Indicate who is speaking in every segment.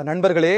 Speaker 1: நண்பர்களே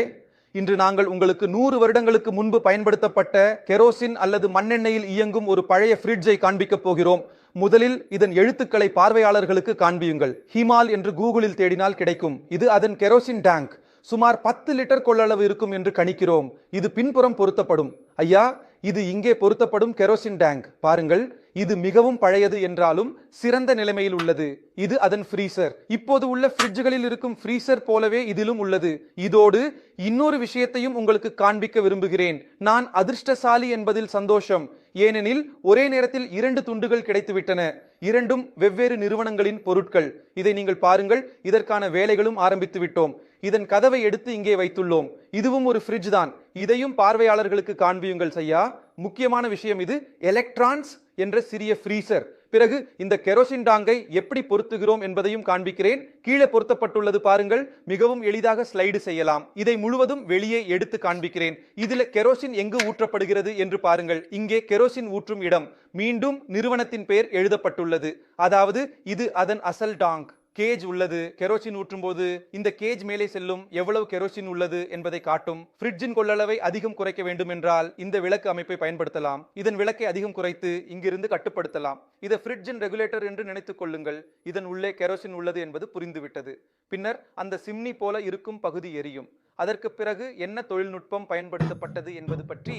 Speaker 1: இன்று நாங்கள் உங்களுக்கு நூறு வருடங்களுக்கு முன்பு பயன்படுத்தப்பட்ட கெரோசின் அல்லது மண்ணெண்ணெயில் இயங்கும் ஒரு பழைய ஃப்ரிட்ஜை காண்பிக்கப் போகிறோம். முதலில் இதன் எழுத்துக்களை பார்வையாளர்களுக்கு காண்பியுங்கள். ஹிமால் என்று கூகுளில் தேடினால் கிடைக்கும். இது அதன் கெரோசின் டேங்க் சுமார் பத்து லிட்டர் கொள்ளளவு இருக்கும் என்று கணிக்கிறோம். இது பின்புறம் பொருத்தப்படும். ஐயா இது இங்கே பொருத்தப்படும் கெரோசின் டேங்க் பாருங்கள். இது மிகவும் பழையது என்றாலும் சிறந்த நிலைமையில் உள்ளது. இது அதன் ஃப்ரீசர் இப்போது உள்ள ஃப்ரிட்ஜுகளில் இருக்கும் ஃப்ரீசர் போலவே இதிலும் உள்ளது. இதோடு இன்னொரு விஷயத்தையும் உங்களுக்கு காண்பிக்க விரும்புகிறேன். நான் அதிர்ஷ்டசாலி என்பதில் சந்தோஷம். ஏனெனில் ஒரே நேரத்தில் இரண்டு துண்டுகள் கிடைத்துவிட்டன. இரண்டும் வெவ்வேறு நிறுவனங்களின் பொருட்கள். இதை நீங்கள் பாருங்கள். இதற்கான வேலைகளும் ஆரம்பித்து விட்டோம். இதன் கதவை எடுத்து இங்கே வைத்துள்ளோம். இதுவும் ஒரு ஃப்ரிட்ஜ் தான். இதையும் பார்வையாளர்களுக்கு காண்பியுங்கள் செய்யா முக்கியமான விஷயம் இது. எலக்ட்ரான்ஸ் என்ற சிறிய ஃப்ரீசர் பிறகு இந்த கெரோசின் டாங்கை எப்படி பொருத்துகிறோம் என்பதையும் காண்பிக்கிறேன். கீழே பொருத்தப்பட்டுள்ளது பாருங்கள். மிகவும் எளிதாக ஸ்லைடு செய்யலாம். இதை முழுவதும் வெளியே எடுத்து காண்பிக்கிறேன். இதில் கெரோசின் எங்கு ஊற்றப்படுகிறது என்று பாருங்கள். இங்கே கெரோசின் ஊற்றும் இடம். மீண்டும் நிறுவனத்தின் பெயர் எழுதப்பட்டுள்ளது. அதாவது இது அதன் அசல் டாங்க். கேஜ் உள்ளது. கெரோசின் ஊற்றும் போது இந்த கேஜ் மேலே செல்லும் எவ்வளவு கெரோசின் உள்ளது என்பதை காட்டும். ஃப்ரிட்ஜின் கொள்ளளவை அதிகம் குறைக்க வேண்டும் என்றால் இந்த விளக்கு அமைப்பை பயன்படுத்தலாம். இதன் விளக்கை அதிகம் குறைத்து இங்கிருந்து கட்டுப்படுத்தலாம். இதை ஃப்ரிட்ஜின் ரெகுலேட்டர் என்று நினைத்துக் கொள்ளுங்கள். இதன் உள்ளே கெரோசின் உள்ளது என்பது புரிந்துவிட்டது. பின்னர் அந்த சிம்னி போல இருக்கும் பகுதி எரியும். அதற்கு பிறகு என்ன தொழில்நுட்பம் பயன்படுத்தப்பட்டது என்பது பற்றி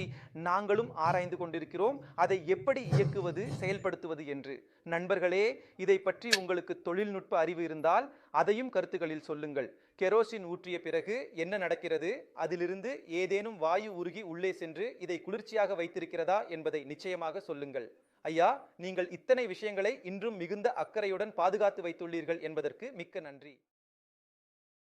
Speaker 1: நாங்களும் ஆராய்ந்து கொண்டிருக்கிறோம். அதை எப்படி இயக்குவது செயல்படுத்துவது என்று. நண்பர்களே இதை பற்றி உங்களுக்கு தொழில்நுட்ப அறிவு இருந்தால் அதையும் கருத்துக்களில் சொல்லுங்கள். கெரோசின் ஊற்றிய பிறகு என்ன நடக்கிறது? அதிலிருந்து ஏதேனும் வாயு உருகி உள்ளே சென்று இதை குளிர்ச்சியாக வைத்திருக்கிறதா என்பதை நிச்சயமாக சொல்லுங்கள். ஐயா நீங்கள் இத்தனை விஷயங்களை இன்றும் மிகுந்த அக்கறையுடன் பாதுகாத்து வைத்துள்ளீர்கள் என்பதற்கு மிக்க நன்றி.